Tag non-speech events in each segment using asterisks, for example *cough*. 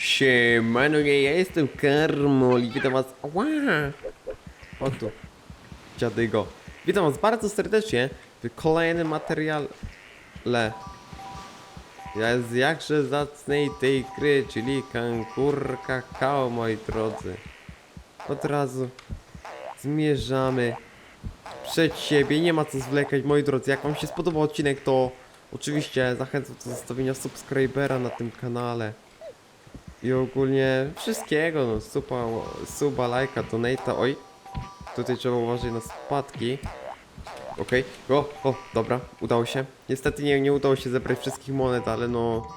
Siemano, nie, ja jestem Karmol i witam was... Ła! O tu. Dziadygo. Witam was bardzo serdecznie w kolejnym materiale. Ja z jakże zacnej tej gry, czyli kankur kakao, moi drodzy. Od razu zmierzamy przed siebie, nie ma co zwlekać, moi drodzy. Jak wam się spodobał odcinek, to oczywiście zachęcam do zostawienia subskrybera na tym kanale. I ogólnie wszystkiego, no, suba, suba lajka, donata, oj. Tutaj trzeba uważać na spadki. Okej, o, o, dobra, udało się. Niestety nie, nie udało się zebrać wszystkich monet, ale no...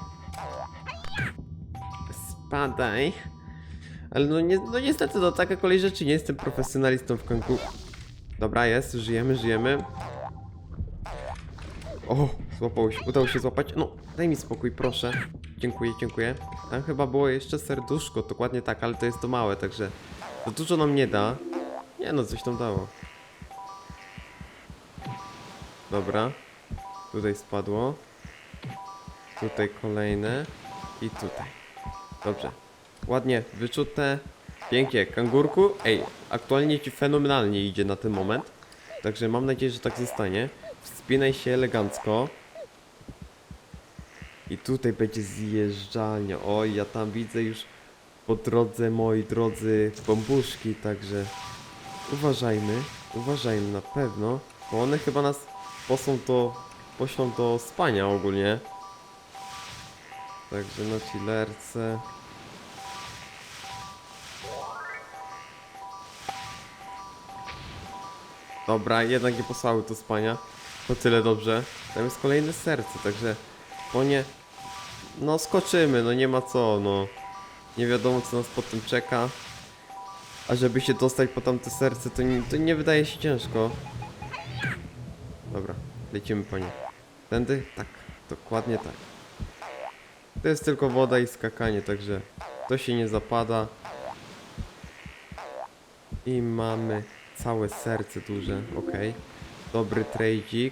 Spadaj. Ale no, nie, no niestety, no taka kolej rzeczy, nie jestem profesjonalistą w kanku. Dobra, jest, żyjemy, żyjemy. O, złapał się, udało się złapać. No, daj mi spokój, proszę. Dziękuję, dziękuję. Tam chyba było jeszcze serduszko, dokładnie tak, ale to jest to małe, także to dużo nam nie da. Nie no, coś tam dało. Dobra. Tutaj spadło. Tutaj kolejne. I tutaj. Dobrze. Ładnie wyczute. Pięknie. Kangurku. Ej, aktualnie ci fenomenalnie idzie na ten moment. Także mam nadzieję, że tak zostanie. Wspinaj się elegancko. I tutaj będzie zjeżdżalnia. Oj, ja tam widzę już po drodze, moi drodzy, bambuszki, także uważajmy, uważajmy na pewno, bo one chyba nas posą do, poślą do spania ogólnie. Także na chillerce. Dobra, jednak nie posłały do spania. To tyle dobrze. Tam jest kolejne serce, także po nie... No skoczymy, no nie ma co, no. Nie wiadomo co nas potem czeka. A żeby się dostać po tamte serce, to nie, to nie wydaje się ciężko. Dobra, lecimy po nie. Tędy? Tak, dokładnie tak. To jest tylko woda i skakanie, także to się nie zapada. I mamy całe serce duże, ok. Dobry trade'ik.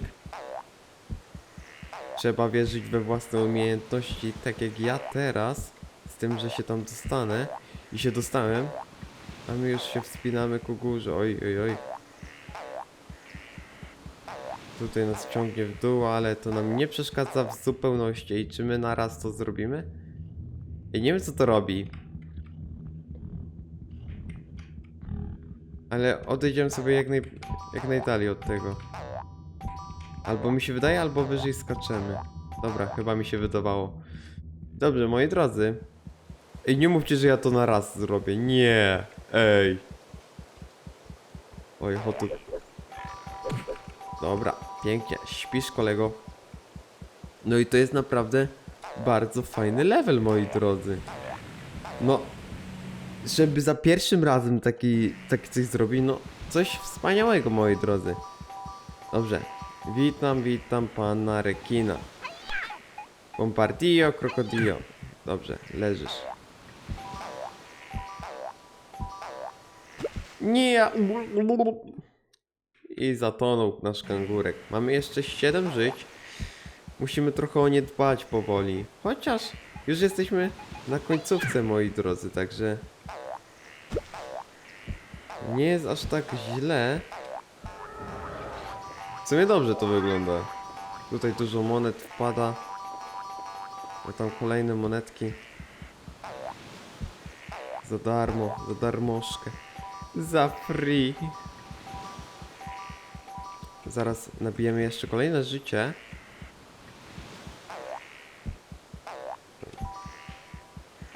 Trzeba wierzyć we własne umiejętności, tak jak ja teraz, z tym, że się tam dostanę. I się dostałem, a my już się wspinamy ku górze. Oj, oj, oj. Tutaj nas ciągnie w dół, ale to nam nie przeszkadza w zupełności. I czy my naraz to zrobimy? Ja nie wiem co to robi. Ale odejdziemy sobie jak, naj, jak najdalej od tego. Albo mi się wydaje, albo wyżej skaczemy. Dobra, chyba mi się wydawało. Dobrze, moi drodzy. Ej, nie mówcie, że ja to na raz zrobię. Nie. Ej. Oj, hotu. Dobra, pięknie. Śpisz, kolego. No i to jest naprawdę bardzo fajny level, moi drodzy. No, żeby za pierwszym razem taki, taki coś zrobić, no coś wspaniałego, moi drodzy. Dobrze. Witam, witam pana rekina. Bombardillo, krokodillo. Dobrze, leżysz. Nie! I zatonął nasz kangurek. Mamy jeszcze 7 żyć. Musimy trochę o nie dbać powoli. Chociaż już jesteśmy na końcówce, moi drodzy, także nie jest aż tak źle. Sumie dobrze to wygląda. Tutaj dużo monet wpada. A tam kolejne monetki. Za darmo, za darmożkę. Za free. Zaraz nabijemy jeszcze kolejne życie.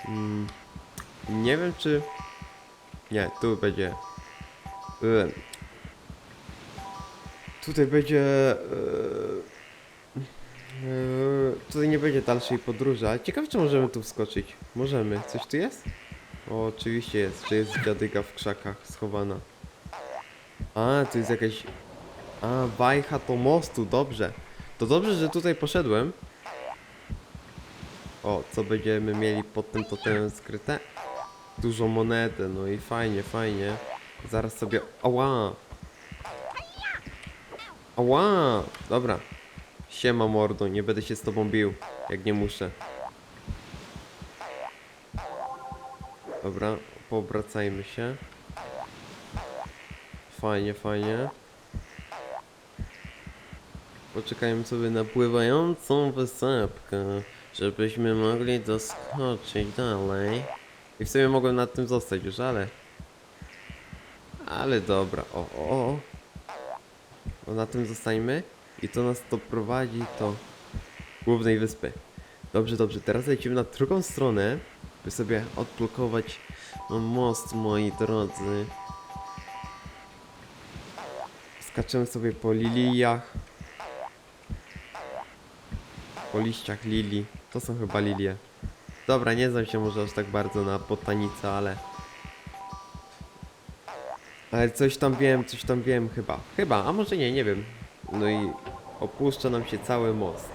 Mm, nie wiem czy... Nie, tu będzie... Tutaj będzie... Yy, yy, tutaj nie będzie dalszej podróży, ale ciekawe czy możemy tu wskoczyć. Możemy. Coś tu jest? O, oczywiście jest, że jest dziadyga w krzakach schowana. A, to jest jakaś... A, wajcha to mostu, dobrze. To dobrze, że tutaj poszedłem. O, co będziemy mieli pod tym totemem skryte? Dużo monety, no i fajnie, fajnie. Zaraz sobie... Ała! Ała! Dobra. Siema mordo, nie będę się z tobą bił, jak nie muszę. Dobra, poobracajmy się. Fajnie, fajnie. Poczekajmy sobie na pływającą wysepkę, żebyśmy mogli doskoczyć dalej. I w sumie mogłem nad tym zostać już, ale... Ale dobra, o, o, o. No na tym zostańmy i to nas doprowadzi do głównej wyspy. Dobrze, dobrze, teraz lecimy na drugą stronę, by sobie odblokować no, most, moi drodzy. Skaczemy sobie po liliach. Po liściach lilii. To są chyba lilie. Dobra, nie znam się może aż tak bardzo na botanice, ale... Ale coś tam wiem, coś tam wiem chyba. Chyba, a może nie, nie wiem. No i opuszcza nam się cały most.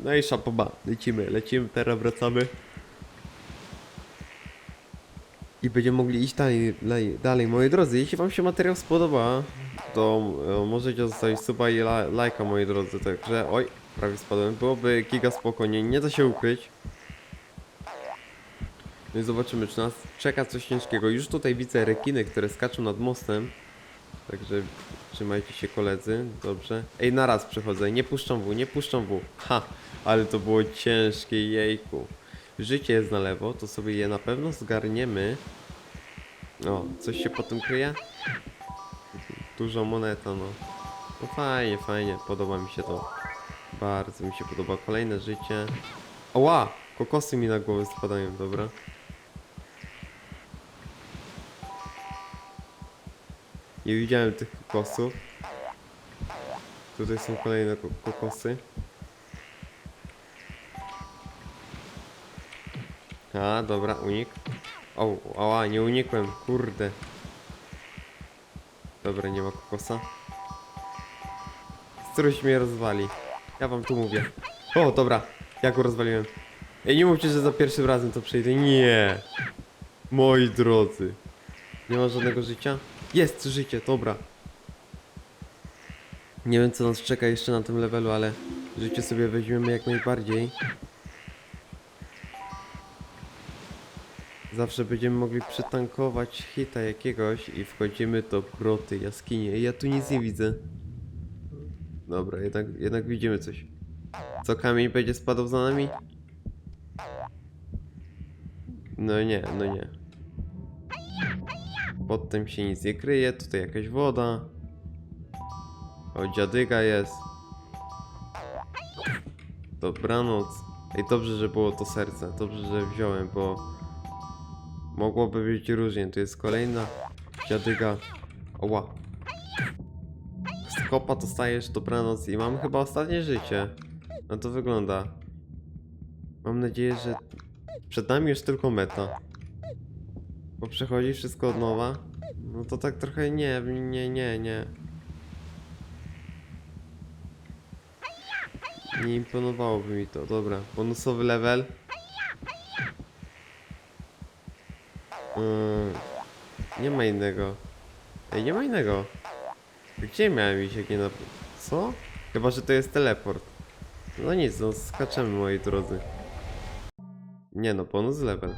No i szapoba, lecimy, lecimy, teraz wracamy. I będziemy mogli iść dalej, dalej, dalej. Moi drodzy, jeśli wam się materiał spodoba, to e, możecie zostawić suba i la, lajka, moi drodzy. Także, oj, prawie spadłem. Byłoby giga spokojnie, nie da się ukryć. No i zobaczymy, czy nas czeka coś ciężkiego. Już tutaj widzę rekiny, które skaczą nad mostem. Także trzymajcie się koledzy, dobrze. Ej, naraz przechodzę, nie puszczą w, nie puszczą w. Ha, ale to było ciężkie, jejku. Życie jest na lewo, to sobie je na pewno zgarniemy. O, coś się potem kryje? Duża moneta, no. No fajnie, fajnie, podoba mi się to. Bardzo mi się podoba. Kolejne życie. Oła! Kokosy mi na głowę spadają, dobra. Nie widziałem tych kokosów. Tutaj są kolejne ko kokosy. A, dobra, unik. O, ała, nie unikłem, kurde. Dobra, nie ma kokosa. Któryś mnie rozwali. Ja wam tu mówię. O, dobra, ja go rozwaliłem. Ej, nie mówcie, że za pierwszym razem to przejdę. Nie. Moi drodzy. Nie ma żadnego życia? Jest życie, dobra. Nie wiem co nas czeka jeszcze na tym levelu, ale życie sobie weźmiemy jak najbardziej. Zawsze będziemy mogli przytankować hita jakiegoś i wchodzimy do groty, jaskini. Ej, Ja tu nic nie widzę. Dobra, jednak, jednak widzimy coś. Co, kamień będzie spadał za nami? No nie, no nie. Pod tym się nic nie kryje, tutaj jakaś woda. O, dziadyga jest. Dobranoc. Ej, dobrze, że było to serce. Dobrze, że wziąłem, bo... Mogłoby być różnie. Tu jest kolejna dziadyga. Oła. Z kopa dostajesz dobranoc i mam chyba ostatnie życie. No to wygląda. Mam nadzieję, że przed nami już tylko meta. Bo przechodzi wszystko od nowa. No to tak trochę nie, nie, nie, nie. Nie imponowałoby mi to. Dobra, bonusowy level. Yy, nie ma innego. Ej, nie ma innego. Gdzie miałem iść, jak nie na... Co? Chyba, że to jest teleport. No nic, no skaczemy, moi drodzy. Nie no, bonus level.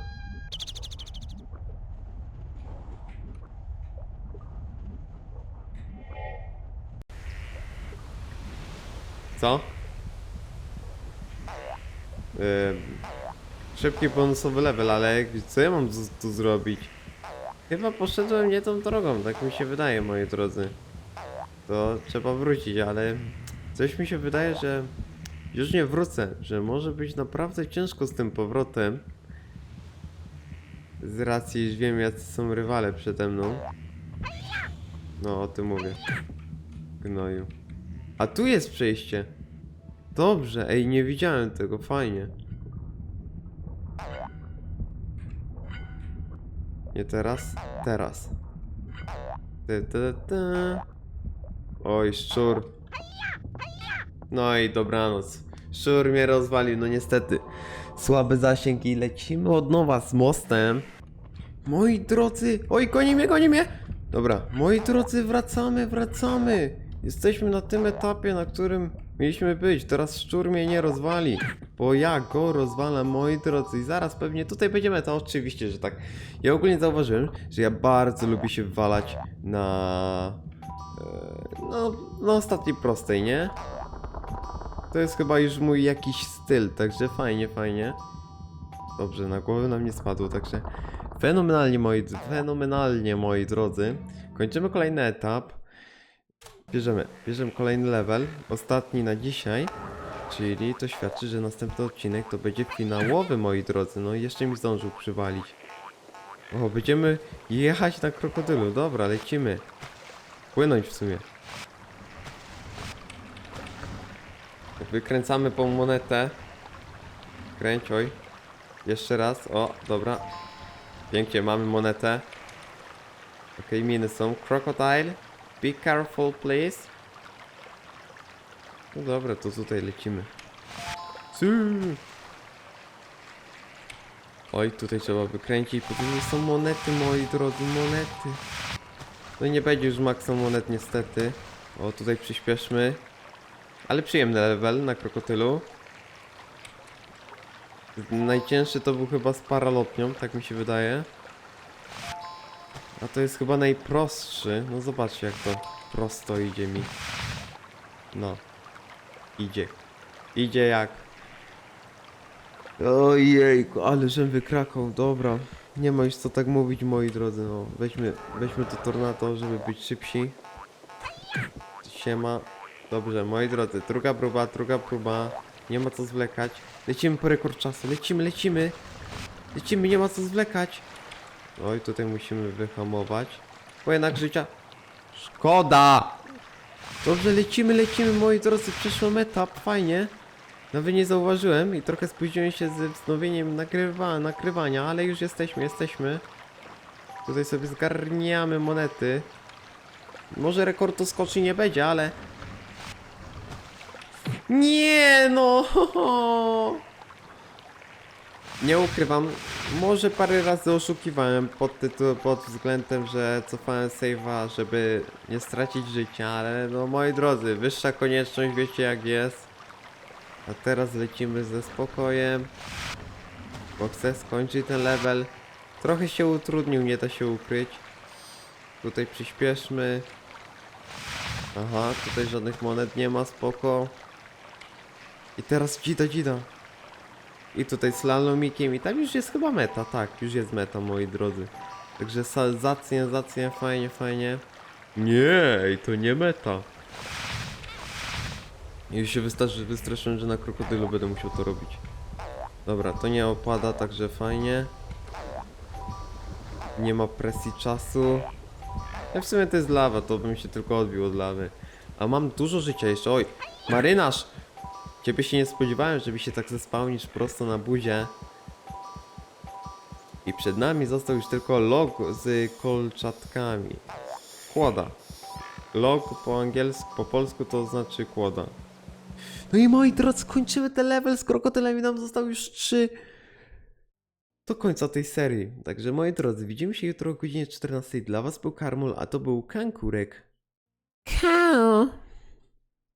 Co? Yy, szybki bonusowy level, ale co ja mam tu, zrobić? Chyba poszedłem nie tą drogą, tak mi się wydaje, moi drodzy. To trzeba wrócić, ale coś mi się wydaje, że już nie wrócę, że może być naprawdę ciężko z tym powrotem. Z racji, że wiem, jacy są rywale przede mną. No, o tym mówię. Gnoju. A tu jest przejście. Dobrze, ej, nie widziałem tego, fajnie. Nie teraz? Teraz. Ty, ty, ty. Oj, szczur. No i dobranoc. Szczur mnie rozwalił, no niestety. Słaby zasięg i lecimy od nowa z mostem. Moi drodzy, oj, goni mnie, goni mnie! Dobra, moi drodzy, wracamy, wracamy. Jesteśmy na tym etapie, na którym mieliśmy być. Teraz szczur mnie nie rozwali, bo ja go rozwalam, moi drodzy. I zaraz pewnie tutaj będziemy, to oczywiście, że tak. Ja ogólnie zauważyłem, że ja bardzo lubię się wwalać na... e, No, na ostatniej prostej, nie? To jest chyba już mój jakiś styl, także fajnie, fajnie. Dobrze, na głowę nam nie spadło, także fenomenalnie moi, fenomenalnie moi drodzy. Kończymy kolejny etap. Bierzemy, bierzemy kolejny level, ostatni na dzisiaj. Czyli to świadczy, że następny odcinek to będzie finałowy, moi drodzy. No i jeszcze mi zdążył przywalić. O, będziemy jechać na krokodylu. Dobra, lecimy. Płynąć w sumie. Wykręcamy po monetę. Kręć, oj. Jeszcze raz. O, dobra. Pięknie, mamy monetę. Okej, miny są. Crocodile. Be careful, please. No dobra, to tutaj lecimy. Oj, tutaj trzeba wykręcić. Później są monety, moi drodzy, monety. No nie będzie już maksa monet niestety. O, tutaj przyspieszmy. Ale przyjemny level na krokotylu. Najcięższy to był chyba z paralotnią, tak mi się wydaje. A to jest chyba najprostszy. No zobaczcie jak to prosto idzie mi. No. Idzie. Idzie jak. Ojejku, ale żem wykrakał, dobra. Nie ma już co tak mówić moi drodzy, no. Weźmy, weźmy to tornado, żeby być szybsi. Siema. Dobrze, moi drodzy, druga próba, druga próba. Nie ma co zwlekać. Lecimy po rekord czasu, lecimy, lecimy. Lecimy, nie ma co zwlekać. Oj, tutaj musimy wyhamować. Bo jednak życia... Szkoda! Dobrze, lecimy, lecimy, moi drodzy, przyszły etap, fajnie. Nawet nie zauważyłem i trochę spóźniłem się ze wznowieniem nagrywa, nakrywania, ale już jesteśmy, jesteśmy. Tutaj sobie zgarniamy monety. Może rekordu skoczni nie będzie, ale... Nie no! *laughs* Nie ukrywam, może parę razy oszukiwałem pod, tytuł, pod względem, że cofałem save'a, żeby nie stracić życia, ale no moi drodzy, wyższa konieczność, wiecie jak jest. A teraz lecimy ze spokojem, bo chcę skończyć ten level. Trochę się utrudnił, nie da się ukryć. Tutaj przyspieszmy. Aha, tutaj żadnych monet nie ma, spoko. I teraz dzida, dzida. I tutaj slalomikiem i tam już jest chyba meta, tak, już jest meta moi drodzy. Także zacnie, zacnie, fajnie, fajnie. Nie, to nie meta. Już się wystraszy, wystraszyłem, że na krokodylu będę musiał to robić. Dobra, to nie opada, także fajnie. Nie ma presji czasu. Ja w sumie to jest lawa, to bym się tylko odbił od lawy. A mam dużo życia jeszcze, oj. Marynarz! Ciebie się nie spodziewałem, żeby się tak zespałnisz prosto na buzie. I przed nami został już tylko log z kolczatkami. Kłoda. Log po angielsku, po polsku to znaczy kłoda. No i moi drodzy, kończymy ten level z krokodylem i nam został już trzy do końca tej serii. Także moi drodzy, widzimy się jutro o godzinie 14. Dla was był Karmol, a to był Kankurek. Kau!